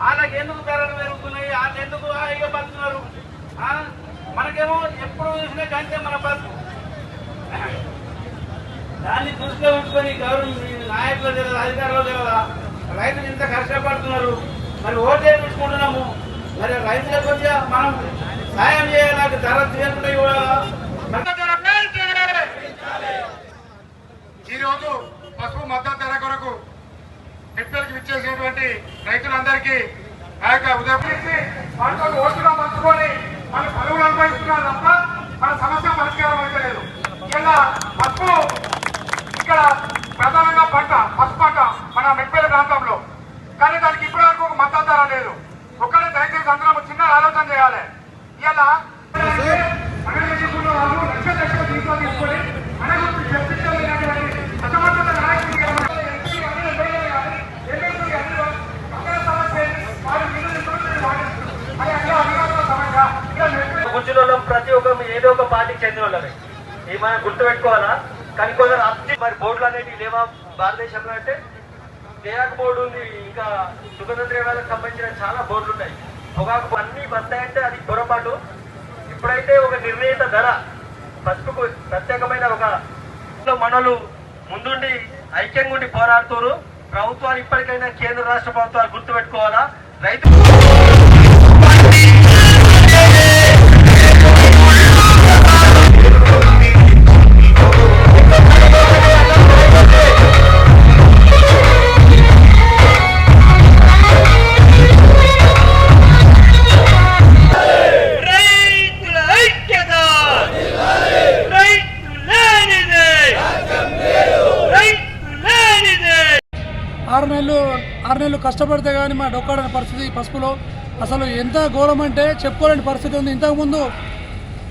వాళ్ళకి ఎందుకు ధరలు పెరుగుతున్నాయి? వాళ్ళు ఎందుకు హాయిగా బతుకున్నారు మనకేమో ఎప్పుడు చూసినా కంటే మన బతుకు. దాన్ని దృష్టిలో ఉంచుకొని గవర్నమెంట్ నాయకులు తెలియదు అధికారులు తెలియదా రైతులు ఇంత కష్టపడుతున్నారు? మరి ఓటే వేయించుకుంటున్నాము మరి రైతులకు మనం సాయం చేయాలి ధర తీయకుండా కూడా ఈ రోజు పసుపు మద్దతు ధర కొరకు పెట్టుబడికి విచ్చేసినటువంటి రైతులందరికీ ఆ యొక్క ఉదయం పంటలు ఓటుగా పంచుకొని మన పలువులు అనుభవిస్తున్నారు తప్ప మన సమస్య పరిష్కారం అవుతలేదు ఇలా పసుపు ఇక్కడ ప్రధానంగా పంట పసుపు పంట మన మెట్పల్లి ప్రాంతంలో కానీ దానికి ఇప్పటి వరకు ఒక మద్దతు ధర లేదు. ఒక్కడే దయచేసి అందరం చిన్న ఆలోచన చేయాలి. ఇలా వాళ్ళు ప్రతి ఒక్క ఏదో ఒక పార్టీకి చెందిన వాళ్ళమే ఇది మనం గుర్తుపెట్టుకోవాలా? కానీ కొందరు అతి మరి బోర్డులు అనేటివి లేవా? భారతదేశంలో అంటే తేయాకు బోర్డు ఉంది. ఇంకా సుగంధ ద్రవ్యాలకు సంబంధించిన చాలా బోర్డులు ఉన్నాయి పొగాకు అన్ని వస్తాయంటే అది పొరపాటు. ఇప్పుడైతే ఒక నిర్ణీత ధర. పసుపుకు ప్రత్యేకమైన ఒక మనలు ముందుండి ఐక్యంగా ఉండి పోరాడుతారు. ప్రభుత్వాలు ఇప్పటికైనా కేంద్ర రాష్ట్ర ప్రభుత్వాలు గుర్తుపెట్టుకోవాలా? రైతు ఆరు నెలలు ఆరు నెలలు కష్టపడితే కానీ మా డొక్కాడని పరిస్థితి పసుపులో. అసలు ఎంత ఘోరం అంటే చెప్పుకోలేని పరిస్థితి ఉంది. ఇంతకుముందు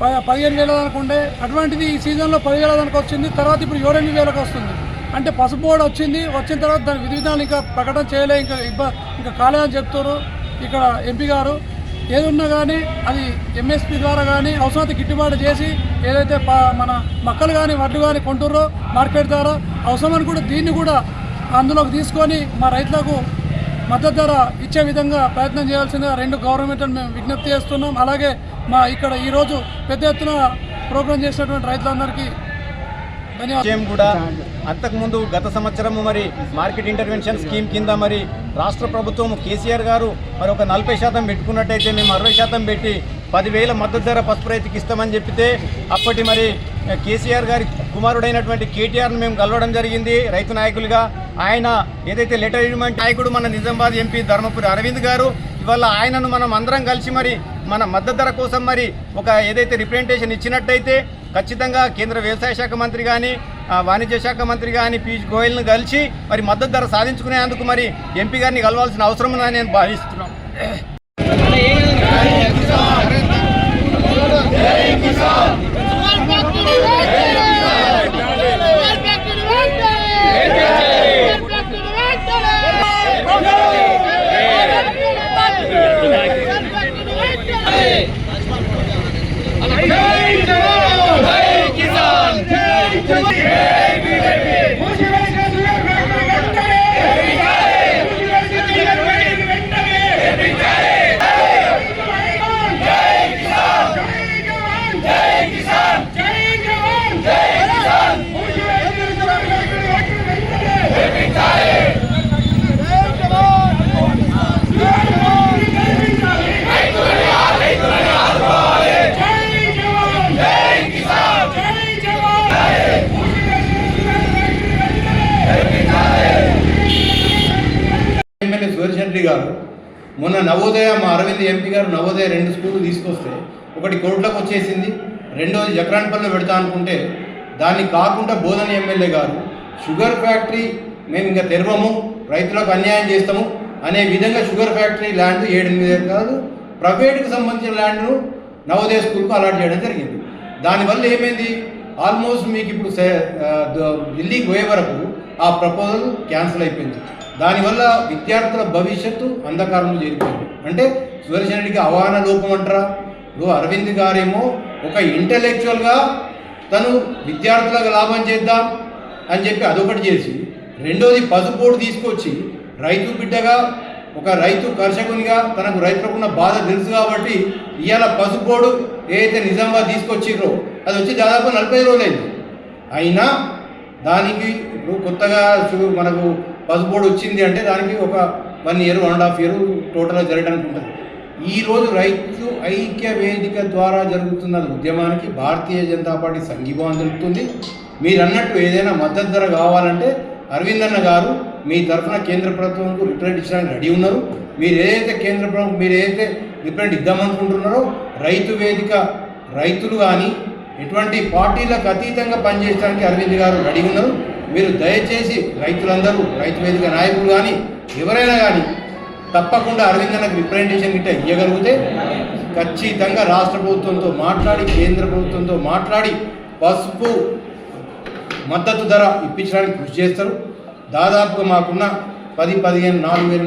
ప పదిహేను వేల దానికి ఉండే అటువంటిది ఈ సీజన్లో పదివేల దానికి వచ్చింది. తర్వాత ఇప్పుడు ఏడెనిమిది వేలకు వస్తుంది. అంటే పసుపు బోర్డు వచ్చింది. వచ్చిన తర్వాత దాని విధి విధానాలు ఇంకా ప్రకటన చేయలే. ఇంకా ఇబ్బ ఇంకా కాలేదని చెప్తారు ఇక్కడ ఎంపీ గారు. ఏదున్నా కానీ అది ఎంఎస్పి ద్వారా కానీ అవసరమైతే గిట్టుబాటు చేసి ఏదైతే ప- మన మొక్కలు కానీ వడ్లు కానీ కొంటుర్రో మార్కెట్ ద్వారా అవసరమని కూడా దీన్ని కూడా అందులోకి తీసుకొని మా రైతులకు మద్దతు ధర ఇచ్చే విధంగా ప్రయత్నం చేయాల్సిందిగా రెండు గవర్నమెంట్లను మేము విజ్ఞప్తి చేస్తున్నాం. అలాగే మా ఇక్కడ ఈరోజు పెద్ద ఎత్తున ప్రోగ్రాం చేసినటువంటి రైతులందరికీ విషయం కూడా అంతకుముందు గత సంవత్సరము మరి మార్కెట్ ఇంటర్వెన్షన్ స్కీమ్ కింద మరి రాష్ట్ర ప్రభుత్వం కేసీఆర్ గారు మరి ఒక నలభై శాతం పెట్టుకున్నట్టయితే మేము అరవై శాతం పెట్టి పదివేల మద్దతు ధర పసుపు రైతుకి ఇస్తామని చెప్పితే అప్పటి మరి కేసీఆర్ గారి కుమారుడైనటువంటి కేటీఆర్ను మేము కలవడం జరిగింది రైతు నాయకులుగా. ఆయన ఏదైతే లెటర్ ఇవ్వమంటే నాయకుడు మన నిజామాబాద్ ఎంపీ ధర్మపురి అరవింద్ గారు. ఇవాళ ఆయనను మనం అందరం కలిసి మరి మన మద్దతు ధర కోసం మరి ఒక ఏదైతే రిప్రజెంటేషన్ ఇచ్చినట్టయితే ఖచ్చితంగా కేంద్ర వ్యవసాయ శాఖ మంత్రి కానీ వాణిజ్య శాఖ మంత్రి కానీ పీయూష్ గోయల్ను కలిసి మరి మద్దతు ధర సాధించుకునేందుకు మరి ఎంపీ గారిని కలవాల్సిన అవసరం ఉందని నేను భావిస్తున్నాను ఎమ్మెల్యే గారు మొన్న నవోదయ మా అరవింద్ ఎంపీ గారు నవోదయ రెండు స్కూళ్ళు తీసుకొస్తే ఒకటి కోట్లకు వచ్చేసింది రెండోది జక్రాన్పల్లిలో పెడతా అనుకుంటే దాన్ని కాకుండా బోధన ఎమ్మెల్యే గారు షుగర్ ఫ్యాక్టరీ మేము ఇంకా తెరవము రైతులకు అన్యాయం చేస్తాము అనే విధంగా షుగర్ ఫ్యాక్టరీ ల్యాండ్ ఏడెనిమిది ఎకరాలు ప్రైవేట్కి సంబంధించిన ల్యాండ్ను నవోదయ స్కూల్కు అలాట్ చేయడం జరిగింది. దానివల్ల ఏమైంది? ఆల్మోస్ట్ మీకు ఇప్పుడు ఢిల్లీకి పోయే వరకు ఆ ప్రపోజల్ క్యాన్సిల్ అయిపోయింది. దానివల్ల విద్యార్థుల భవిష్యత్తు అంధకారంలో చేరిపోయింది. అంటే సుదర్శన్ రెడ్డికి అవగాహన లోపం అంటారా? ఇప్పుడు అరవింద్ గారేమో ఒక ఇంటలెక్చువల్గా తను విద్యార్థులకు లాభం చేద్దాం అని చెప్పి అదొకటి చేసి రెండోది పసుపోటు తీసుకొచ్చి రైతు బిడ్డగా ఒక రైతు కర్షకునిగా తనకు రైతులకున్న బాధ తెలుసు కాబట్టి ఇవాళ పసుపోడు ఏదైతే నిజంగా తీసుకొచ్చిర్రో అది వచ్చి దాదాపు నలభై రోజులైంది. అయినా దానికి ఇప్పుడు కొత్తగా మనకు బోర్డు వచ్చింది అంటే దానికి ఒక one year one and half year టోటల్గా జరగడానికి ఉంటుంది. ఈరోజు రైతు ఐక్య వేదిక ద్వారా జరుగుతున్న ఉద్యమానికి భారతీయ జనతా పార్టీ సంఘీభావం జరుగుతుంది మీరు అన్నట్టు ఏదైనా మద్దతు ధర కావాలంటే అరవింద్ అన్న గారు మీ తరఫున కేంద్ర ప్రభుత్వంకు రిప్రజెంట్ ఇచ్చడానికి రెడీ ఉన్నారు. మీరు ఏదైతే కేంద్ర ప్రభుత్వం మీరు ఏదైతే రిప్రజెంట్ ఇద్దామనుకుంటున్నారో రైతు వేదిక రైతులు కానీ ఎటువంటి పార్టీలకు అతీతంగా పనిచేయడానికి అరవింద్ గారు రెడీ ఉన్నారు. మీరు దయచేసి రైతులందరూ రైతు వేదిక నాయకులు కానీ ఎవరైనా కానీ తప్పకుండా అరవిందనకు రిప్రజెంటేషన్ గిట్ట ఇవ్వగలిగితే ఖచ్చితంగా రాష్ట్ర ప్రభుత్వంతో మాట్లాడి కేంద్ర ప్రభుత్వంతో మాట్లాడి పసుపు మద్దతు ధర ఇప్పించడానికి కృషి చేస్తారు. దాదాపుగా మాకున్న పది పదిహేను నాలుగు వేల